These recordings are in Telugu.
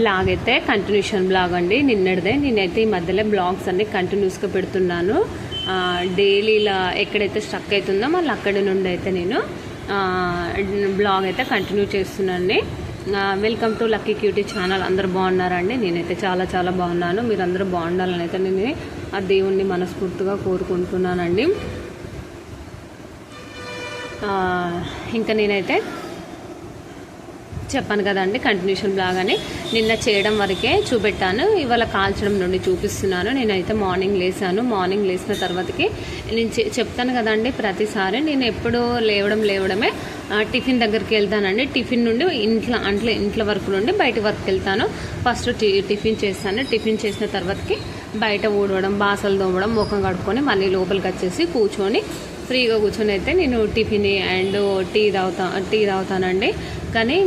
బ్లాగ్ అయితే కంటిన్యూషన్ బ్లాగ్ అండి. నిన్నటిదే నేనైతే ఈ మధ్యలో బ్లాగ్స్ అన్ని కంటిన్యూస్గా పెడుతున్నాను. డైలీ ఇలా ఎక్కడైతే స్ట్రక్ అవుతుందో మళ్ళీ అక్కడి నుండి అయితే నేను బ్లాగ్ అయితే కంటిన్యూ చేస్తున్నానండి. Welcome to lucky cutie channel అందరూ బాగున్నారండి? నేనైతే చాలా చాలా బాగున్నాను. మీరు బాగుండాలని అయితే నేను ఆ దేవుణ్ణి మనస్ఫూర్తిగా కోరుకుంటున్నానండి. ఇంకా నేనైతే చెప్పాను కదండి కంటిన్యూషన్ బ్లాగ్ అని. నిన్న చేయడం వరకే చూపెట్టాను. ఇవాళ కాల్చడం నుండి చూపిస్తున్నాను. నేనైతే మార్నింగ్ లేసాను. మార్నింగ్ లేసిన తర్వాతకి నేను చె- చెప్తాను కదండి ప్రతిసారి. నేను ఎప్పుడు లేవడం లేవడమే టిఫిన్ దగ్గరికి వెళ్తానండి. టిఫిన్ నుండి ఇంట్లో అంట్లో ఇంట్లో వరకు నుండి బయట వరకు వెళ్తాను. ఫస్ట్ టి టిఫిన్ చేస్తాను. టిఫిన్ చేసిన తర్వాతకి బయట ఊడవడం బాసలు తోమడం ముఖం కడుక్కొని మళ్ళీ లోపలికి వచ్చేసి కూర్చొని ఫ్రీగా కూర్చొని అయితే నేను టిఫిన్ అండ్ టీ తాగుతా టీ తాగుతానండి. కానీ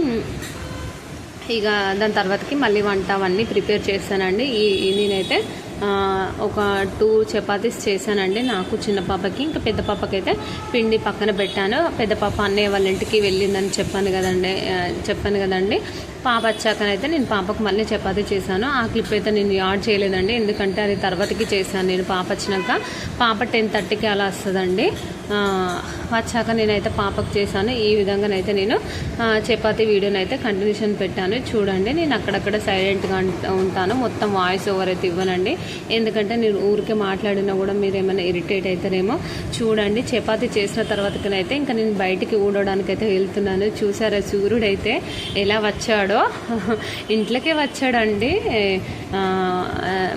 ఇక దాని తర్వాతకి మళ్ళీ వంట అవన్నీ ప్రిపేర్ చేస్తానండి. ఈ నేనైతే ఒక టూ చపాతీస్ చేశానండి నాకు చిన్న పాపకి. ఇంకా పెద్ద పాపకైతే పిండి పక్కన పెట్టాను. పెద్ద పాప అన్నయ్య వాళ్ళ ఇంటికి వెళ్ళిందని చెప్పాను కదండి చెప్పాను కదండి. పాప వచ్చాకనైతే నేను పాపకు మళ్ళీ చపాతి చేశాను. ఆ క్లిప్ అయితే నేను యాడ్ చేయలేదండి. ఎందుకంటే అది తర్వాతకి చేశాను. నేను పాప వచ్చినాక పాప టెన్ థర్టీకి అలా వస్తుందండి. వచ్చాక నేనైతే పాపకు చేశాను. ఈ విధంగానైతే నేను చపాతి చపాతీ వీడియోని అయితే కంటిన్యూషన్ పెట్టాను. చూడండి నేను అక్కడక్కడ సైలెంట్గా ఉంటాను. మొత్తం వాయిస్ ఓవర్ అయితే ఇవ్వనండి. ఎందుకంటే నేను ఊరికే మాట్లాడినా కూడా మీరు ఏమైనా ఇరిటేట్ అవుతారేమో చూడండి. చపాతి చేసిన తర్వాతకనైతే ఇంకా నేను బయటికి ఊడడానికి అయితే వెళ్తున్నాను. చూసారా సూర్యుడు అయితే ఎలా వచ్చాడు. ఇంట్లోకే వచ్చాడండి.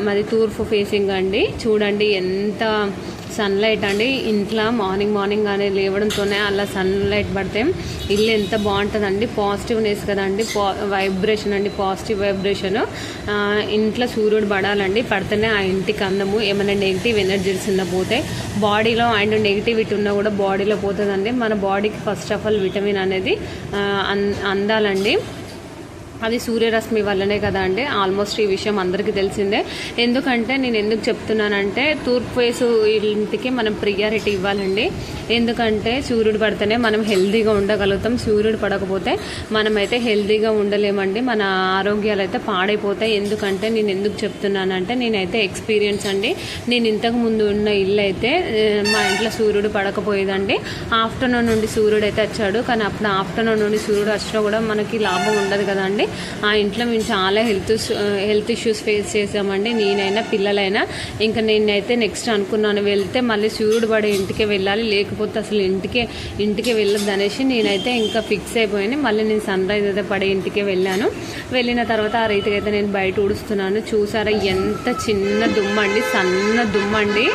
మాది తూర్పు ఫేసింగ్ అండి. చూడండి ఎంత సన్లైట్ అండి. ఇంట్లో మార్నింగ్ మార్నింగ్ కానీ లేవడంతోనే అలా సన్లైట్ పడితే ఇల్లు ఎంత బాగుంటుందండి. పాజిటివ్నెస్ కదండి. పా వైబ్రేషన్ అండి. పాజిటివ్ వైబ్రేషన్ ఇంట్లో సూర్యుడు పడాలండి. పడితేనే ఆ ఇంటికి అందము. ఏమైనా నెగిటివ్ ఎనర్జీస్ ఉన్న పోతే బాడీలో అండ్ నెగిటివిటీ ఉన్నా కూడా బాడీలో పోతుందండి. మన బాడీకి ఫస్ట్ ఆఫ్ ఆల్ విటమిన్ అనేది అందాలండి. అది సూర్యరశ్మి వల్లనే కదా అండి. ఆల్మోస్ట్ ఈ విషయం అందరికీ తెలిసిందే. ఎందుకంటే నేను ఎందుకు చెప్తున్నానంటే తూర్పు వేసు ఇంటికి మనం ప్రియారిటీ ఇవ్వాలండి. ఎందుకంటే సూర్యుడు పడితేనే మనం హెల్తీగా ఉండగలుగుతాం. సూర్యుడు పడకపోతే మనమైతే హెల్తీగా ఉండలేమండి. మన ఆరోగ్యాలు అయితే పాడైపోతాయి. ఎందుకంటే నేను ఎందుకు చెప్తున్నానంటే నేనైతే ఎక్స్పీరియన్స్ అండి. నేను ఇంతకు ముందు ఉన్న ఇల్లు అయితే మా ఇంట్లో సూర్యుడు పడకపోయేదండి. ఆఫ్టర్నూన్ నుండి సూర్యుడు అయితే వచ్చాడు. కానీ అప్పుడు ఆఫ్టర్నూన్ నుండి సూర్యుడు వచ్చినా కూడా మనకి లాభం ఉండదు కదండి. ఆ ఇంట్లో మేము చాలా హెల్త్ హెల్త్ ఇష్యూస్ ఫేస్ చేసామండి. నేనైనా పిల్లలైనా. ఇంకా నేనైతే నెక్స్ట్ అనుకున్నాను వెళ్తే మళ్ళీ సూర్యుడు పడే ఇంటికే వెళ్ళాలి. లేకపోతే అసలు ఇంటికే ఇంటికి వెళ్ళదు అనేసి నేనైతే ఇంకా ఫిక్స్ అయిపోయాను. మళ్ళీ నేను సన్ రైజ్ అయితే పడే ఇంటికే వెళ్ళాను. వెళ్ళిన తర్వాత ఆ రీతిగా అయితే నేను బయట ఊడుస్తున్నాను. చూసారా ఎంత చిన్న దుమ్మండి సన్న దుమ్మండి.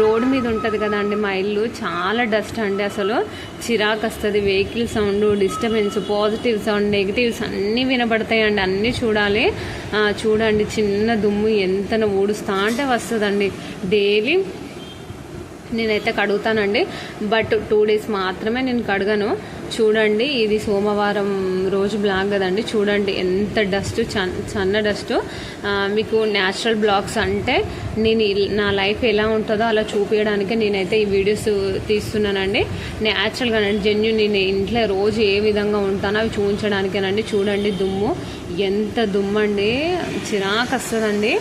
రోడ్డు మీద ఉంటుంది కదండి మా ఇల్లు చాలా డస్ట్ అండి అసలు. చిరాకు వస్తుంది vehicle sound disturbance positive sound negatives అన్నీ వినబడతాయండి అన్నీ చూడాలి. చూడండి చిన్న దుమ్ము ఎంత ఊడుస్తా అంటే వస్తుందండి. డైలీ నేనైతే కడుగుతానండి బట్ టూ డేస్ మాత్రమే నేను కడగను. చూడండి ఇది సోమవారం రోజు బ్లాగ్ కదండి. చూడండి ఎంత డస్ట్ సన్న డస్ట్. మీకు న్యాచురల్ బ్లాగ్స్ అంటే నేను నా లైఫ్ ఎలా ఉంటుందో అలా చూపించడానికి నేనైతే ఈ వీడియోస్ తీస్తున్నానండి. న్యాచురల్గా జెన్యున్ నేను ఇంట్లో రోజు ఏ విధంగా ఉంటానో అవి చూపించడానికేనండి చూడండి దుమ్ము. ఎంత దుమ్మండి. చిరాకు వస్తుందండి.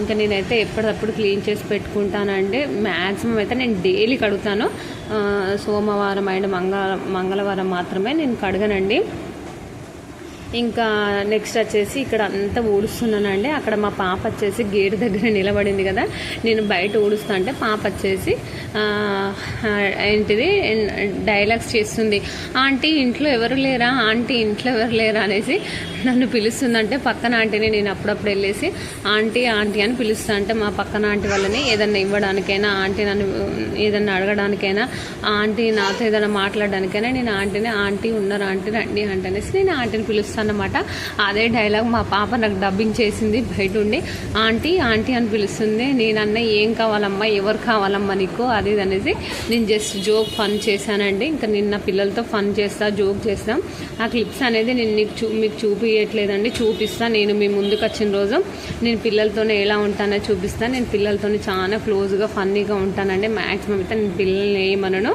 ఇంకా నేనైతే ఎప్పటికప్పుడు క్లీన్ చేసి పెట్టుకుంటానండి. మ్యాక్సిమం అయితే నేను డైలీ కడుగుతాను. సోమవారం అండ్ మంగళ మంగళవారం మాత్రమే నేను కడగనండి. ఇంకా నెక్స్ట్ వచ్చేసి ఇక్కడ అంతా ఊడుస్తున్నానండి. అక్కడ మా పాప వచ్చేసి గేట్ దగ్గర నిలబడింది కదా. నేను బయట ఊడుస్తా అంటే పాప వచ్చేసి ఏంటిది డైలాగ్స్ చేస్తుంది. ఆంటీ ఇంట్లో ఎవరు లేరా? ఆంటీ ఇంట్లో ఎవరు లేరా? అనేసి నన్ను పిలుస్తుందంటే పక్కన ఆంటీని నేను అప్పుడప్పుడు వెళ్ళేసి ఆంటీ ఆంటీ అని పిలుస్తా అంటే మా పక్కన ఆంటీ వాళ్ళని ఏదన్నా ఇవ్వడానికైనా ఆంటీ నన్ను ఏదన్నా అడగడానికైనా ఆంటీ నాతో ఏదైనా మాట్లాడడానికైనా నేను ఆంటీని ఆంటీ ఉన్నారు ఆంటీ? రండి ఆంటీ అనేసి నేను ఆంటీని పిలుస్తాను. అనమాట అదే డైలాగ్ మా పాప నాకు డబ్బింగ్ చేసింది బయట ఉండి ఆంటీ ఆంటీ అని పిలుస్తుంది. నేను అన్న ఏం కావాలమ్మా? ఎవరు కావాలమ్మా నీకు? అది అనేది అనేసి నేను జస్ట్ జోక్ ఫన్ చేశానండి. ఇంకా నిన్న పిల్లలతో ఫన్ చేస్తా జోక్ చేస్తాం. ఆ క్లిప్స్ అనేది నేను నీకు చూ మీకు చూపించట్లేదండి చూపిస్తా. నేను మీ ముందుకు వచ్చిన రోజు నేను పిల్లలతోనే ఎలా ఉంటానో చూపిస్తాను నేను పిల్లలతోనే చాలా క్లోజ్గా ఫన్నీగా ఉంటానండి. మ్యాక్సిమం అయితే నేను పిల్లల్ని ఏమనను.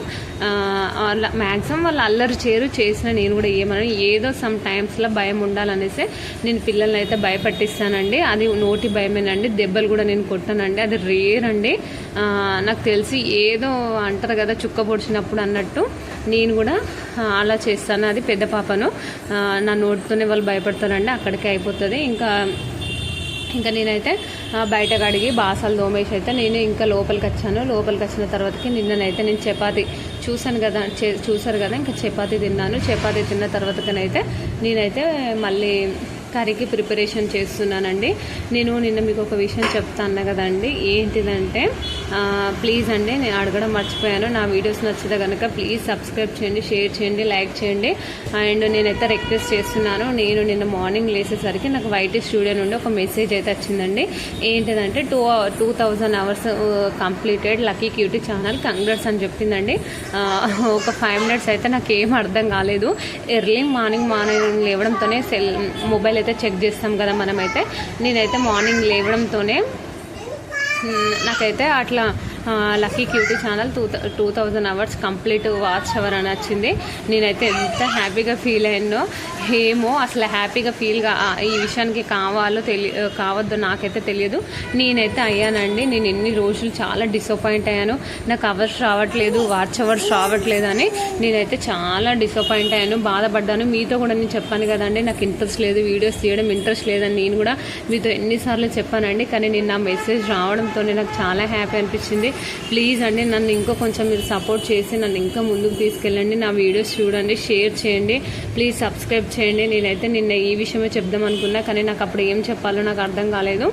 మ్యాక్సిమం వాళ్ళు అల్లరి చేరు చేసిన నేను కూడా ఏమనను. ఏదో సమ్ టైమ్స్లో భయం ఉండాలనేసి నేను పిల్లల్ని అయితే భయపట్టిస్తానండి. అది నోటి భయమేనండి. దెబ్బలు కూడా నేను కొట్టానండి. అది రేర్ అండి. నాకు తెలిసి ఏదో అంటారు కదా చుక్క పొడిచినప్పుడు అన్నట్టు నేను కూడా అలా చేస్తాను. అది పెద్ద పాపను నా నోటితోనే వాళ్ళు భయపడతారండి. అక్కడికే అయిపోతుంది. ఇంకా ఇంకా నేనైతే ఆ, బయటకు అడిగి బాసాలు దోమేసి అయితే నేను ఇంకా లోపలికి వచ్చాను. లోపలికి వచ్చిన తర్వాతకి నిన్ననైతే నేను చపాతి చూశాను కదా చే చూసారు కదా ఇంకా చపాతి తిన్నాను. చపాతి తిన్న తర్వాతకనైతే నేనైతే మళ్ళీ కర్రీకి ప్రిపరేషన్ చేస్తున్నానండి. నేను నిన్న మీకు ఒక విషయం చెప్తాను కదండి. ఏంటిదంటే ప్లీజ్ అండి నేను అడగడం మర్చిపోయాను. నా వీడియోస్ నచ్చితే కనుక ప్లీజ్ సబ్స్క్రైబ్ చేయండి షేర్ చేయండి లైక్ చేయండి. అండ్ నేనైతే రిక్వెస్ట్ చేస్తున్నాను నేను నిన్న మార్నింగ్ లేసేసరికి నాకు వైట్ స్టూడియో నుండి ఒక మెసేజ్ అయితే వచ్చిందండి. ఏంటిదంటే two two thousand hours completed lucky cutie channel congrats అని చెప్పిందండి. ఒక ఫైవ్ మినిట్స్ అయితే నాకు ఏం అర్థం కాలేదు. ఎర్లీ మార్నింగ్ మార్నింగ్ లేవడంతోనే సెల్ మొబైల్ అయితే చెక్ చేస్తాం కదా మనమైతే. నేనైతే మార్నింగ్ లేవడంతోనే నాకైతే అట్లా lucky cutie channel two two thousand hours complete watch hour అని వచ్చింది. నేనైతే ఎంత హ్యాపీగా ఫీల్ అయ్యానో ఏమో అసలు హ్యాపీగా ఫీల్గా ఈ విషయానికి కావాలో తెలియ కావద్దో నాకైతే తెలియదు. నేనైతే అయ్యానండి. నేను ఎన్ని రోజులు చాలా డిసప్పాయింట్ అయ్యాను. నాకు అవర్స్ రావట్లేదు వాచ్ అవర్స్ రావట్లేదు అని నేనైతే చాలా డిసప్పాయింట్ అయ్యాను బాధపడ్డాను. మీతో కూడా నేను చెప్పాను కదండి నాకు ఇంట్రెస్ట్ లేదు వీడియోస్ తీయడం ఇంట్రెస్ట్ లేదని నేను కూడా మీతో ఎన్నిసార్లు చెప్పానండి. కానీ నేను నా మెసేజ్ రావడంతో నాకు చాలా హ్యాపీ అనిపించింది. ప్లీజ్ అండి నన్ను ఇంకా కొంచెం మీరు సపోర్ట్ చేసి నన్ను ఇంకా ముందుకు తీసుకెళ్ళండి నా వీడియోస్ చూడండి షేర్ చేయండి ప్లీజ్ సబ్స్క్రైబ్ చేయండి. నేనైతే నిన్న ఈ విషయమే చెప్దాం అనుకున్నా కానీ నాకు అప్పుడు ఏం చెప్పాలో నాకు అర్థం కాలేదు.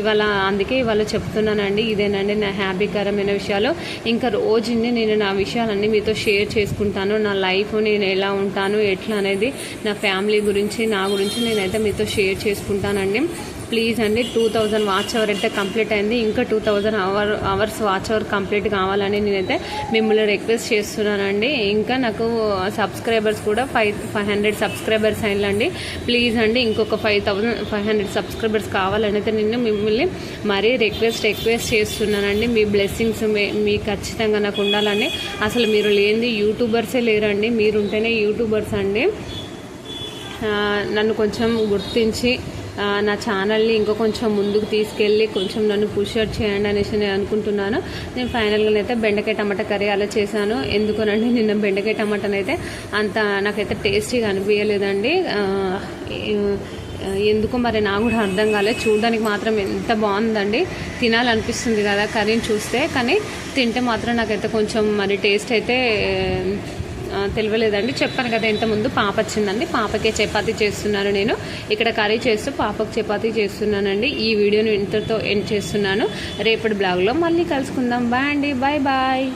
ఇవాళ అందుకే ఇవాళ చెప్తున్నానండి ఇదేనండి నా హ్యాపీకరమైన విషయాలు. ఇంకా రోజుని నేను నా విషయాలన్నీ మీతో షేర్ చేసుకుంటాను నా లైఫ్ నేను ఎలా ఉంటాను ఎట్లా అనేది నా ఫ్యామిలీ గురించి నా గురించి నేనైతే మీతో షేర్ చేసుకుంటానండి. ప్లీజ్ అండి టూ థౌజండ్ వాచ్ అవర్ అయితే కంప్లీట్ అయింది. ఇంకా two thousand hour hours watch hour complete కావాలని నేనైతే మిమ్మల్ని రిక్వెస్ట్ చేస్తున్నానండి. ఇంకా నాకు సబ్స్క్రైబర్స్ కూడా ఫైవ్ ఫైవ్ హండ్రెడ్ సబ్స్క్రైబర్స్ అయిందండి. ప్లీజ్ అండి ఇంకొక five thousand five hundred subscribers కావాలని అయితే నేను మిమ్మల్ని మరీ రిక్వెస్ట్ రిక్వెస్ట్ చేస్తున్నానండి. మీ బ్లెస్సింగ్స్ మీ ఖచ్చితంగా నాకు ఉండాలని అసలు మీరు లేనిది యూట్యూబర్సే లేరండి. మీరు ఉంటేనే యూట్యూబర్స్ అండి. నన్ను కొంచెం గుర్తించి నా ఛానల్ని ఇంకా కొంచెం ముందుకు తీసుకెళ్ళి కొంచెం నన్ను పుషర్ చేయండి అనేసి నేను అనుకుంటున్నాను. నేను ఫైనల్గా అయితే బెండకాయ టమాటా కర్రీ అలా చేశాను. ఎందుకనండి? నిన్న బెండకాయ టమాటాని అయితే అంత నాకైతే టేస్టీగా అనిపించలేదండి. ఎందుకో మరి నాకు కూడా అర్థం కాలేదు. చూడడానికి మాత్రం ఎంత బాగుందండి. తినాలనిపిస్తుంది కదా కర్రీని చూస్తే. కానీ తింటే మాత్రం నాకైతే కొంచెం మరి టేస్ట్ అయితే తెలియలేదండి. చెప్పాను కదా ఇంతకుముందు పాప వచ్చిందండి. పాపకే చపాతి చేస్తున్నాను నేను. ఇక్కడ కర్రీ చేస్తూ పాపకు చపాతీ చేస్తున్నానండి. ఈ వీడియోను ఇంతతో ఎండ్ చేస్తున్నాను. రేపటి బ్లాగ్లో మళ్ళీ కలుసుకుందాం. బాయ్ అండి. Bye bye.